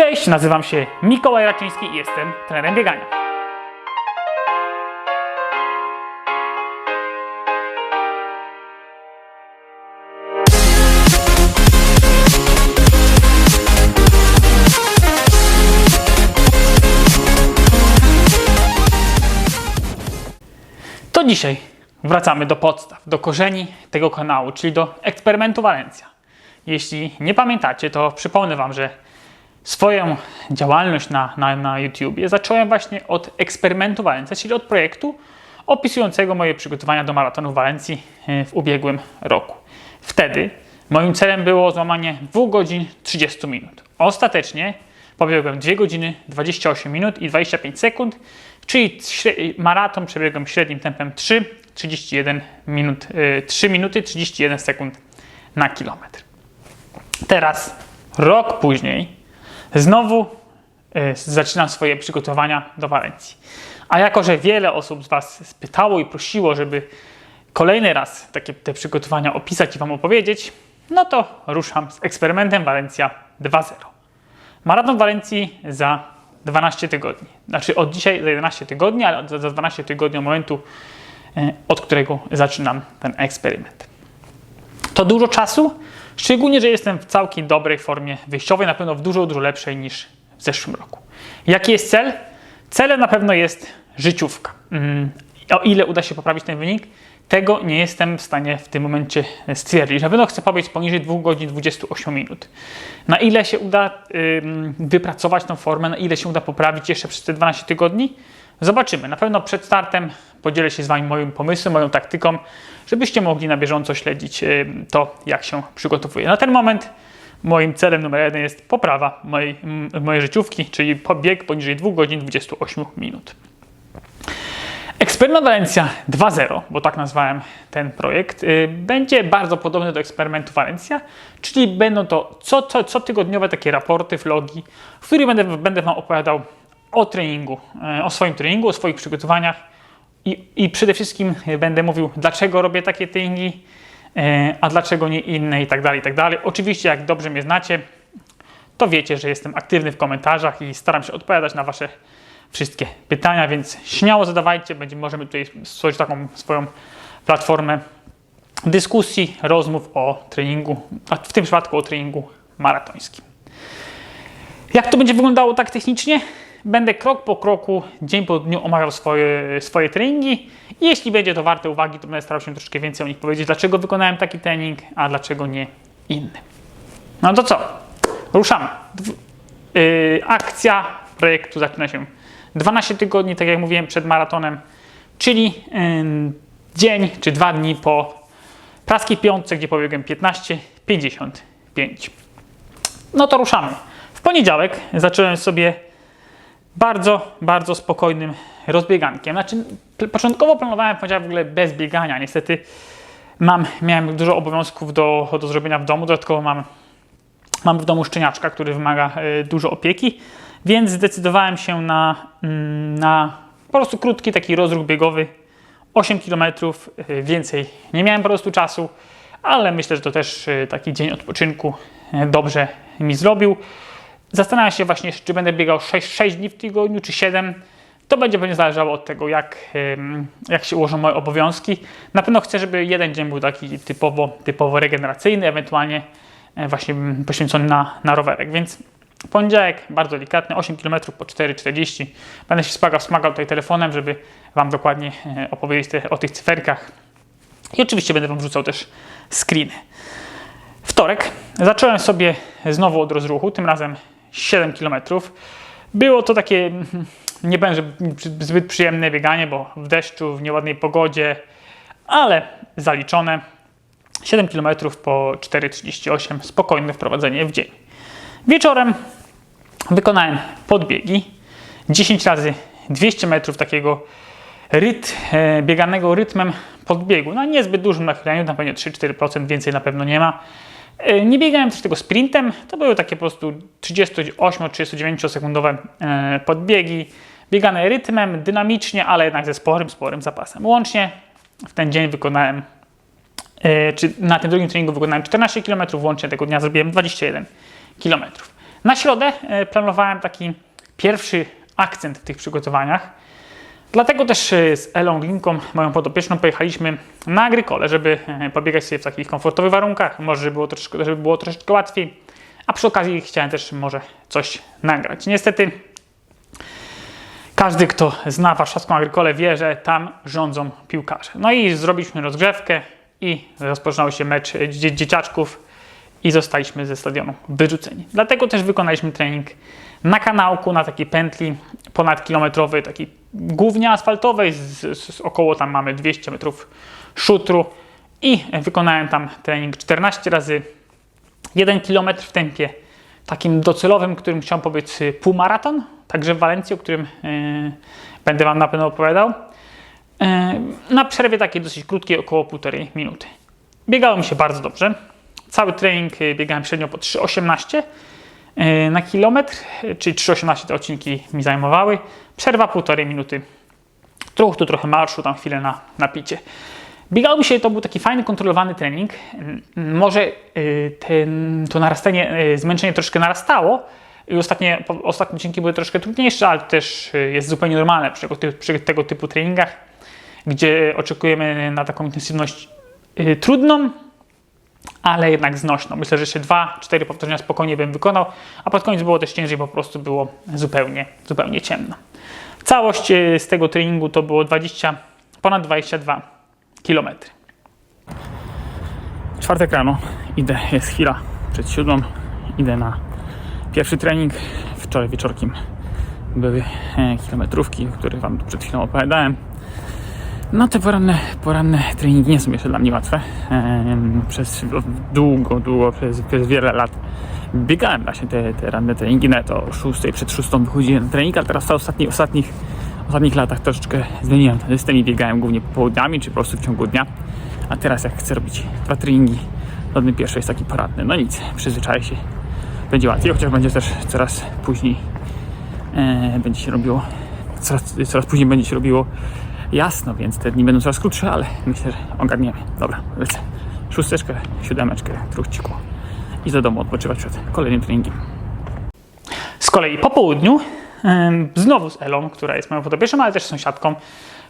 Cześć, nazywam się Mikołaj Raczyński i jestem trenerem biegania. To dzisiaj wracamy do podstaw, do korzeni tego kanału, czyli do eksperymentu Walencja. Jeśli nie pamiętacie, to przypomnę Wam, że swoją działalność na, na, na YouTubie zacząłem właśnie od eksperymentu Walencja, czyli od projektu opisującego moje przygotowania do maratonu w Walencji e, w ubiegłym roku. Wtedy moim celem było złamanie 2 godzin 30 minut. Ostatecznie pobiegłem 2 godziny 28 minut i 25 sekund, czyli maraton przebiegłem średnim tempem 3, 31 minut, e, 3 minuty 31 sekund na kilometr. Teraz, rok później, znowu e, zaczynam swoje przygotowania do Walencji. A jako, że wiele osób z Was spytało i prosiło, żeby kolejny raz takie te przygotowania opisać i Wam opowiedzieć, no to ruszam z eksperymentem Walencja 2.0. Maraton Walencji za 12 tygodni. Znaczy od dzisiaj za 11 tygodni, ale za za 12 tygodni od momentu, e, od którego zaczynam ten eksperyment. To dużo czasu, szczególnie, że jestem w całkiem dobrej formie wyjściowej, na pewno w dużo, dużo lepszej niż w zeszłym roku. Jaki jest cel? Celem na pewno jest życiówka. Mm, O ile uda się poprawić ten wynik, tego nie jestem w stanie w tym momencie stwierdzić. Na pewno chcę pobiec poniżej 2 godzin 28 minut. Na ile się uda wypracować tą formę, na ile się uda poprawić jeszcze przez te 12 tygodni, zobaczymy. Na pewno przed startem podzielę się z Wami moim pomysłem, moją taktyką, żebyście mogli na bieżąco śledzić ym, to, jak się przygotowuję. Na ten moment moim celem numer jeden jest poprawa mojej, mojej życiówki, czyli bieg poniżej 2 godzin 28 minut. Eksperyment Walencja 2.0, bo tak nazwałem ten projekt, y, będzie bardzo podobny do eksperymentu Walencja, czyli będą to co, co, cotygodniowe takie raporty, vlogi, w których będę, będę Wam opowiadał o treningu, y, o swoim treningu, o swoich przygotowaniach i, i przede wszystkim będę mówił, dlaczego robię takie treningi, y, a dlaczego nie inne i tak dalej, i tak dalej. Oczywiście, jak dobrze mnie znacie, to wiecie, że jestem aktywny w komentarzach i staram się odpowiadać na Wasze wszystkie pytania, więc śmiało zadawajcie, będzie, możemy tutaj stworzyć taką swoją platformę dyskusji, rozmów o treningu, a w tym przypadku o treningu maratońskim. Jak to będzie wyglądało tak technicznie? Będę krok po kroku, dzień po dniu omawiał swoje, swoje treningi jeśli będzie to warte uwagi, to będę starał się troszkę więcej o nich powiedzieć, dlaczego wykonałem taki trening, a dlaczego nie inny. No to co? Ruszamy. Yy, akcja projektu zaczyna się 12 tygodni, tak jak mówiłem, przed maratonem, czyli ym, dzień czy dwa dni po praskiej piątce, gdzie pobiegłem 15,55. No to ruszamy. W poniedziałek zacząłem sobie bardzo, bardzo spokojnym rozbiegankiem. Znaczy, początkowo planowałem poniedziałek w ogóle bez biegania. Niestety mam, miałem dużo obowiązków do, do zrobienia w domu. Dodatkowo mam Mam w domu szczeniaczka, który wymaga e, dużo opieki, więc zdecydowałem się na, mm, na po prostu krótki taki rozruch biegowy. 8 km, e, więcej nie miałem po prostu czasu, ale myślę, że to też e, taki dzień odpoczynku dobrze mi zrobił. Zastanawiam się właśnie, czy będę biegał 6, 6 dni w tygodniu, czy 7. To będzie pewnie zależało od tego, jak, jak się ułożą moje obowiązki. Na pewno chcę, żeby jeden dzień był taki typowo, typowo regeneracyjny, ewentualnie e, właśnie poświęcony na, na rowerek. Więc poniedziałek bardzo delikatny, 8 km po 4,40. Będę się wspomagał, wspomagał tutaj telefonem, żeby Wam dokładnie e, opowiedzieć te, o tych cyferkach. I oczywiście będę Wam wrzucał też screeny. Wtorek zacząłem sobie znowu od rozruchu, tym razem 7 km. Było to takie, nie będzie zbyt przyjemne bieganie, bo w deszczu, w nieładnej pogodzie, ale zaliczone. 7 km po 4,38, spokojne wprowadzenie w dzień. Wieczorem wykonałem podbiegi, 10 razy 200 metrów takiego ryt, e, bieganego rytmem podbiegu. No niezbyt dużym nachyleniu, na pewno 3-4%, więcej na pewno nie ma. E, Nie biegałem też tego sprintem, to były takie po prostu 38-39 sekundowe e, podbiegi, biegane rytmem, dynamicznie, ale jednak ze sporym, sporym zapasem. Łącznie w ten dzień wykonałem, e, czy na tym drugim treningu wykonałem 14 km, łącznie tego dnia zrobiłem 21 km. Na środę planowałem taki pierwszy akcent w tych przygotowaniach. Dlatego też e, z Elą Glinką, moją podopieczną, pojechaliśmy na agrykole, żeby e, pobiegać sobie w takich komfortowych warunkach, może było troszeczkę, żeby było troszeczkę łatwiej. A przy okazji chciałem też może coś nagrać. Niestety każdy, kto zna warszawską agrykolę, wie, że tam rządzą piłkarze. No i zrobiliśmy rozgrzewkę i rozpoczynał się mecz dzie- dzieciaczków i zostaliśmy ze stadionu wyrzuceni. Dlatego też wykonaliśmy trening na kanałku, na takiej pętli ponadkilometrowej, takiej głównie asfaltowej, z, z, około tam mamy 200 metrów szutru i wykonałem tam trening 14 razy 1 km w tempie takim docelowym, którym chciałem pobiec y, półmaraton, także w Walencji, o którym y, będę Wam na pewno opowiadał. Y, na przerwie takiej dosyć krótkiej, około półtorej minuty. Biegało mi się bardzo dobrze. Cały trening y, biegałem średnio po 3,18 y, na kilometr, y, czyli 3,18 te odcinki mi zajmowały. Przerwa półtorej minuty. Trochę tu trochę marszu, tam chwilę na, na picie. Biegało mi się, to był taki fajny, kontrolowany trening. Może y, ten, to narastanie, zmęczenie troszkę narastało i ostatnie, ostatnie odcinki były troszkę trudniejsze, ale to też jest zupełnie normalne przy, przy tego typu treningach, gdzie oczekujemy na taką intensywność trudną, ale jednak znośną. Myślę, że jeszcze dwa, cztery powtórzenia spokojnie bym wykonał, a pod koniec było też ciężej, po prostu było zupełnie, zupełnie ciemno. Całość y, z tego treningu to było 20, ponad 22 kilometry. Czwartek rano, idę, jest chwila przed siódmą, idę na pierwszy trening. Wczoraj wieczorkiem były e, kilometrówki, o których Wam przed chwilą opowiadałem. No te poranne, poranne treningi nie są jeszcze dla mnie łatwe. Przez długo, długo, przez, przez wiele lat biegałem właśnie te, te ranne treningi, nawet o 6, przed 6 wychodziłem na trening, ale teraz w ostatnich, ostatnich, ostatnich latach troszeczkę zmieniłem ten system i biegałem głównie popołudniami, czy po prostu w ciągu dnia. A teraz jak chcę robić dwa treningi, to ten pierwszy jest taki poradny. No nic, przyzwyczaję się, będzie łatwiej, chociaż będzie też coraz później e, będzie się robiło, coraz, coraz później będzie się robiło jasno, więc te dni będą coraz krótsze, ale myślę, że ogarniemy. Dobra, lecę. Szósteczkę, siódemeczkę, truchciku i do domu odpoczywać przed kolejnym treningiem. Z kolei po południu, znowu z Elą, która jest moją podobieczną, ale też sąsiadką,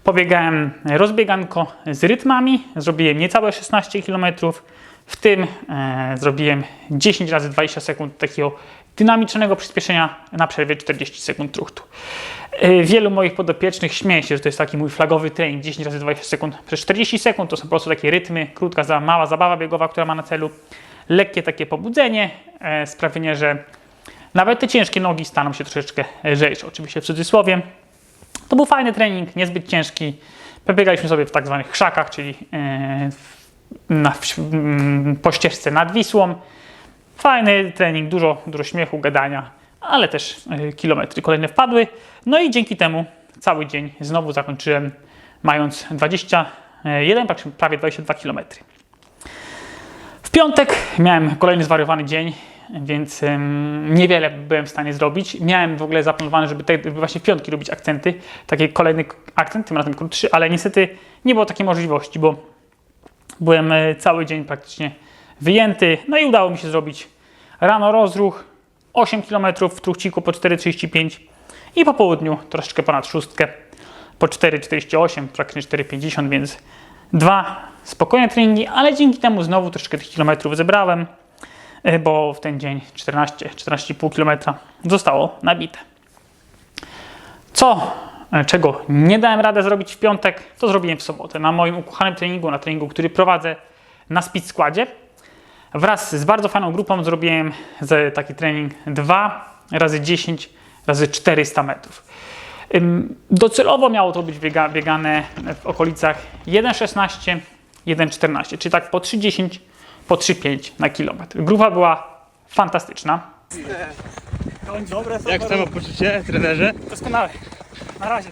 pobiegałem rozbieganko z rytmami, zrobiłem niecałe 16 km, w tym e, zrobiłem 10 razy 20 sekund takiego dynamicznego przyspieszenia na przerwie 40 sekund truchtu. E, Wielu moich podopiecznych śmieje się, że to jest taki mój flagowy trening 10 razy 20 sekund przez 40 sekund. To są po prostu takie rytmy, krótka, mała zabawa biegowa, która ma na celu lekkie takie pobudzenie, e, sprawienie, że nawet te ciężkie nogi staną się troszeczkę lżejsze, oczywiście w cudzysłowie. To był fajny trening, niezbyt ciężki. Pobiegaliśmy sobie w tak zwanych krzakach, czyli e, na, po ścieżce nad Wisłą. Fajny trening, dużo, dużo śmiechu, gadania, ale też e, kilometry kolejne wpadły. No i dzięki temu cały dzień znowu zakończyłem mając 21, praktycznie prawie 22 kilometry. W piątek miałem kolejny zwariowany dzień, więc niewiele byłem w stanie zrobić. Miałem w ogóle zaplanowane, żeby te, żeby właśnie w piątki robić akcenty, taki kolejny akcent, tym razem krótszy, ale niestety nie było takiej możliwości, bo byłem e, cały dzień praktycznie wyjęty. No i udało mi się zrobić rano rozruch, 8 km w truchciku po 4,35 i po południu troszeczkę ponad szóstkę po 4,48, praktycznie 4,50, więc dwa spokojne treningi, ale dzięki temu znowu troszeczkę tych kilometrów zebrałem, e, bo w ten dzień 14, 14,5 km zostało nabite. Co, e, czego nie dałem radę zrobić w piątek, to zrobiłem w sobotę na moim ukochanym treningu, na treningu, który prowadzę na Speed Składzie. Wraz z bardzo fajną grupą zrobiłem taki trening 2 razy 10 razy 400 metrów. Docelowo miało to być biega, biegane w okolicach 1,16, 1,14, czyli tak po 3,10, po 3,5 na kilometr. Grupa była fantastyczna. Jak samopoczucie, trenerze? Doskonale. Na razie.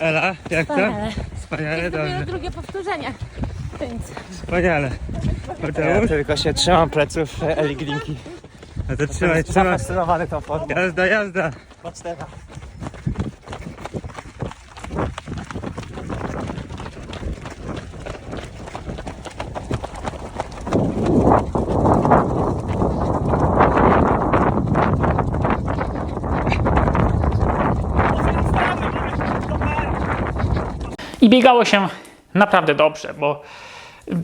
Ela, jak to? Wspaniale. Wspaniale, dobrze. drugie powtórzenie. Więc Wspaniale. Ja tylko się trzymam pleców e, Eli Glinki. No to trzymaj, trzymaj. Zafascynowany tą formą. Jazda, jazda. Patrz teraz. I biegało się naprawdę dobrze, bo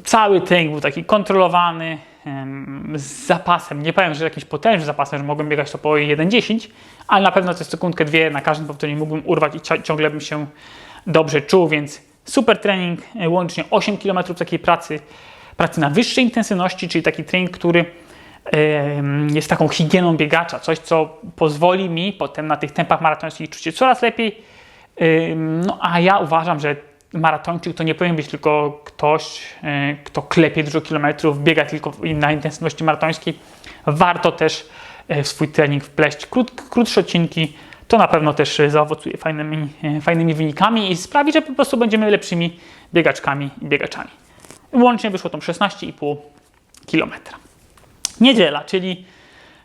cały trening był taki kontrolowany, z zapasem. Nie powiem, że jakimś potężnym zapasem, że mogłem biegać to po 1,10, ale na pewno coś sekundkę, dwie na każdym powtórzeniu mógłbym urwać i ciągle bym się dobrze czuł, więc super trening, e, łącznie 8 km takiej pracy, pracy na wyższej intensywności, czyli taki trening, który jest taką higieną biegacza, coś co pozwoli mi potem na tych tempach maratońskich czuć się coraz lepiej. No a ja uważam, że maratończyk to nie powinien być tylko ktoś, e, kto klepie dużo kilometrów, biega tylko na intensywności maratońskiej. Warto też e, w swój trening wpleść krót, krótsze odcinki. To na pewno też e, zaowocuje fajnymi, fajnymi wynikami i sprawi, że po prostu będziemy lepszymi biegaczkami i biegaczami. Łącznie wyszło to 16,5 kilometra. Niedziela, czyli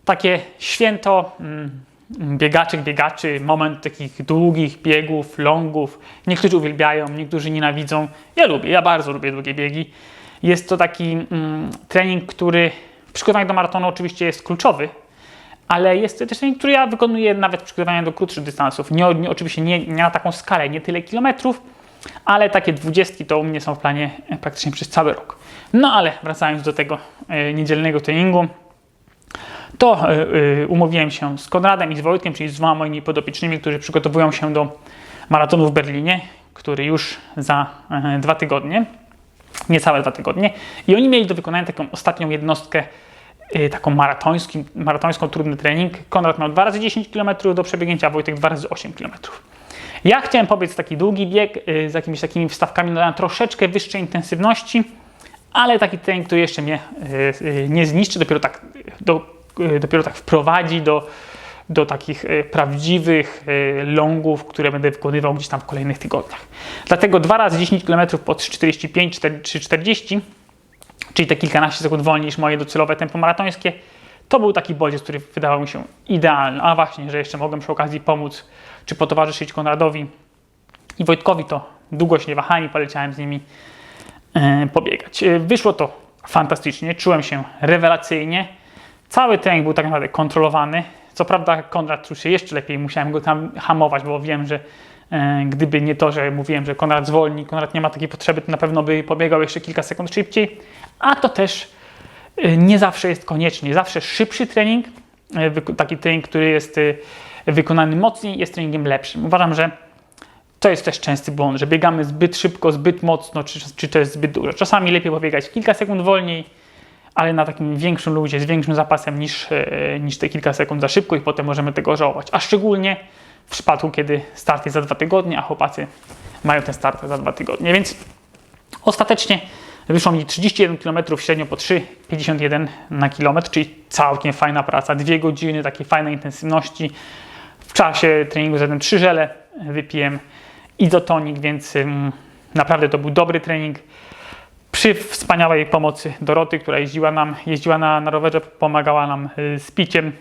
takie święto mm, biegaczek, biegaczy, moment takich długich biegów, longów. Niektórzy uwielbiają, niektórzy nienawidzą. Ja lubię, ja bardzo lubię długie biegi. Jest to taki mm, trening, który w przygotowaniu do maratonu oczywiście jest kluczowy, ale jest to też trening, który ja wykonuję nawet w przygotowaniu do krótszych dystansów. Nie, nie, oczywiście nie, nie na taką skalę, nie tyle kilometrów, ale takie dwudziestki to u mnie są w planie praktycznie przez cały rok. No ale wracając do tego e, niedzielnego treningu, to y, y, umówiłem się z Konradem i z Wojtkiem, czyli z dwoma moimi podopiecznymi, którzy przygotowują się do maratonu w Berlinie, który już za y, dwa tygodnie, niecałe dwa tygodnie. I oni mieli do wykonania taką ostatnią jednostkę, taką maratońską, maratońską trudny trening. Konrad miał 2 razy 10 km do przebiegnięcia, Wojtek 2 razy 8 km. Ja chciałem pobiec taki długi bieg z jakimiś takimi wstawkami na troszeczkę wyższej intensywności, ale taki trening, który jeszcze mnie nie zniszczy, dopiero tak, do, dopiero tak wprowadzi do, do takich y, prawdziwych y, longów, które będę wykonywał gdzieś tam w kolejnych tygodniach. Dlatego 2 razy 10 km po 3,45, 3,40, czyli te kilkanaście sekund wolniej niż moje docelowe tempo maratońskie, to był taki bodziec, który wydawał mi się idealny. A właśnie, że jeszcze mogłem przy okazji pomóc, czy potowarzyszyć Konradowi i Wojtkowi, to długo się nie wahali, poleciałem z nimi e, pobiegać. E, Wyszło to fantastycznie, czułem się rewelacyjnie. Cały trening był tak naprawdę kontrolowany. Co prawda Konrad czuł się jeszcze lepiej, musiałem go tam hamować, bo wiem, że e, gdyby nie to, że mówiłem, że Konrad zwolni, Konrad nie ma takiej potrzeby, to na pewno by pobiegał jeszcze kilka sekund szybciej. A to też e, nie zawsze jest koniecznie. Zawsze szybszy trening, e, taki trening, który jest e, wykonany mocniej, jest treningiem lepszym. Uważam, że to jest też częsty błąd, że biegamy zbyt szybko, zbyt mocno, czy, czy jest zbyt dużo. Czasami lepiej pobiegać kilka sekund wolniej, ale na takim większym luzie, z większym zapasem niż, e, niż te kilka sekund za szybko i potem możemy tego żałować. A szczególnie w przypadku, kiedy start jest za dwa tygodnie, a chłopacy mają ten start za dwa tygodnie. Więc ostatecznie wyszło mi 31 km średnio po 3,51 na kilometr, czyli całkiem fajna praca. Dwie godziny takiej fajnej intensywności. W czasie treningu zjadłem trzy żele, wypiłem izotonik, więc ym, naprawdę to był dobry trening. Przy wspaniałej pomocy Doroty, która jeździła nam, jeździła na, na rowerze, pomagała nam y, z piciem.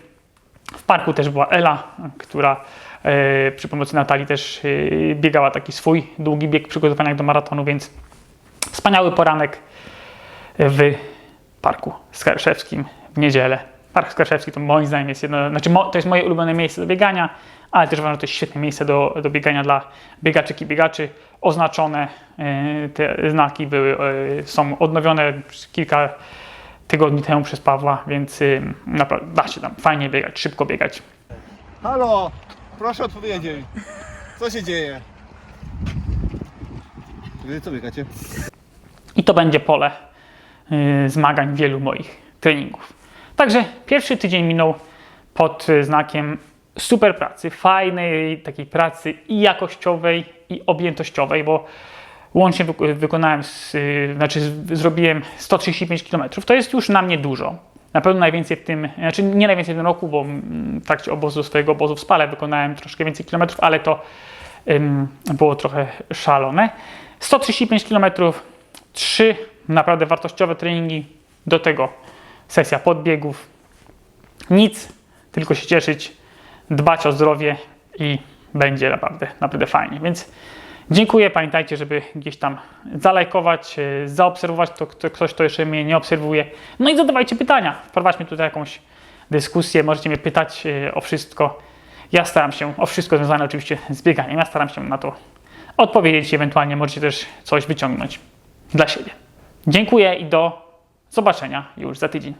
W parku też była Ela, która e, przy pomocy Natalii też e, biegała taki swój długi bieg przygotowania do maratonu, więc wspaniały poranek w Parku Skarszewskim w niedzielę. Park Skarszewski to moim zdaniem jest jedno, znaczy to jest moje ulubione miejsce do biegania, ale też uważam, że to jest świetne miejsce do, do biegania dla biegaczek i biegaczy. Oznaczone e, te znaki były, e, są odnowione kilka tygodni temu przez Pawła, więc y, naprawdę da się tam fajnie biegać, szybko biegać. Halo, proszę odpowiedzieć. Co się dzieje? Wy co biegacie? I to będzie pole y, zmagań wielu moich treningów. Także pierwszy tydzień minął pod y, znakiem super pracy, fajnej takiej pracy i jakościowej, i objętościowej, bo łącznie wyk- wykonałem, y, znaczy zrobiłem 135 km. To jest już na mnie dużo. Na pewno najwięcej w tym, znaczy nie najwięcej w tym roku, bo w trakcie obozu, swojego obozu w Spale wykonałem troszkę więcej kilometrów, ale to było trochę szalone. 135 km, trzy naprawdę wartościowe treningi, do tego sesja podbiegów. Nic, tylko się cieszyć, dbać o zdrowie i będzie naprawdę, naprawdę fajnie. Więc dziękuję, pamiętajcie, żeby gdzieś tam zalajkować, e, zaobserwować to, kto, ktoś, kto jeszcze mnie nie obserwuje. No i zadawajcie pytania, wprowadźmy tutaj jakąś dyskusję, możecie mnie pytać e, o wszystko. Ja staram się, o wszystko związane oczywiście z bieganiem, ja staram się na to odpowiedzieć ewentualnie możecie też coś wyciągnąć dla siebie. Dziękuję i do zobaczenia już za tydzień.